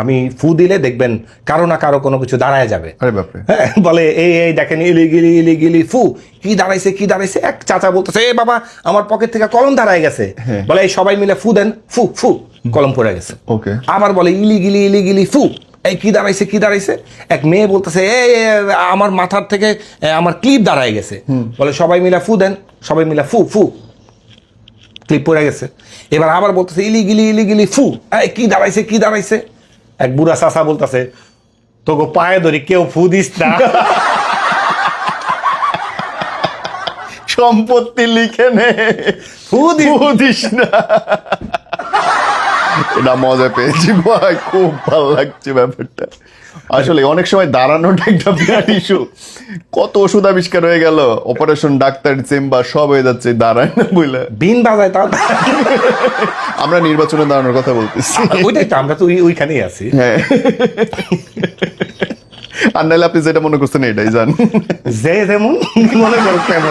আমি ফু দিলে দেখবেন কারও না কারও কোনো কিছু দাঁড়ায় যাবে। হ্যাঁ, বলে এই এই দেখেন ইলি গিলি ইলি গিলি ফু কি দাঁড়াইছে কি দাঁড়াইছে? এক চাচা বলতেছে এ বাবা আমার পকেট থেকে কলম দাঁড়ায় গেছে। হ্যাঁ। বলে এই সবাই মিলে ফু দেন ফু ফু কলম পড়ে গেছে। ওকে। আবার বলে ইলি গিলি ইলি গিলি ফু এই কি দাঁড়াইছে কি দাঁড়াইছে? এক মেয়ে বলতেছে এই, আমার মাথার থেকে আমার ক্লিপ দাঁড়ায় গেছে। বলে সবাই মিলে ফু দেন সবাই মিলে ফু ফু ক্লিপ পড়ে গেছে। এবার আবার বলতেছে ইলি গিলি ইলি গিলি ফু এই কি দাঁড়াইছে কি দাঁড়াইছে? এক বুড়া চাষা বলতেছে তোকে পায়ে ধরি কেউ ফু দিস না। সম্পত্তি লিখে নে। ফু দিস না। এটা মজা পেয়েছি ভাই। খুব ভালো লাগছে ব্যাপারটা। আসলে অনেক সময় দাঁড়ানোটা একটা বিরাট ইস্যু কত ওষুধ আবিষ্কার হয়ে গেল? অপারেশন ডাক্তার চেম্বার সব হয়ে যাচ্ছে দাঁড়ায় না বলে বিন বাজায় তাও আমরা নির্বাচনে দাঁড়ানোর কথা বলতেছি। ওইটাই তো আমরা তো ওইখানেই আছি। হ্যাঁ। আর নাহলে আপনি যেটা মনে করছেন এটাই জান যে যেমন মনে করো কেন